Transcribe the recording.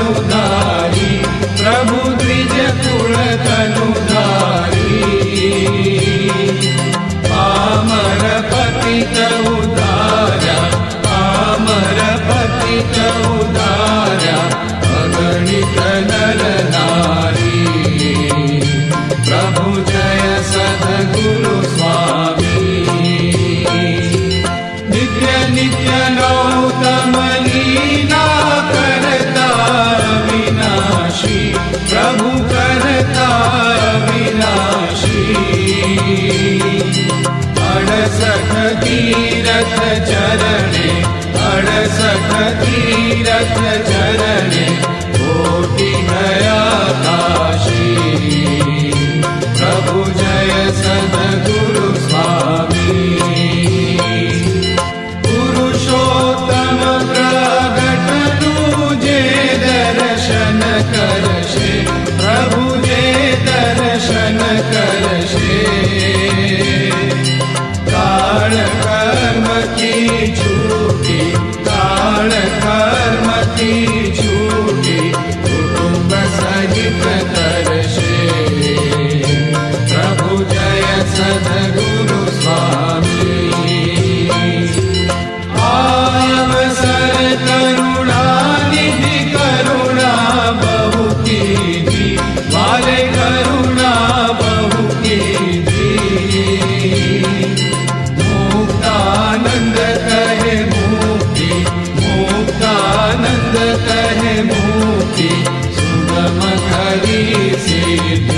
no र सी चरणे। Mama a Siddhi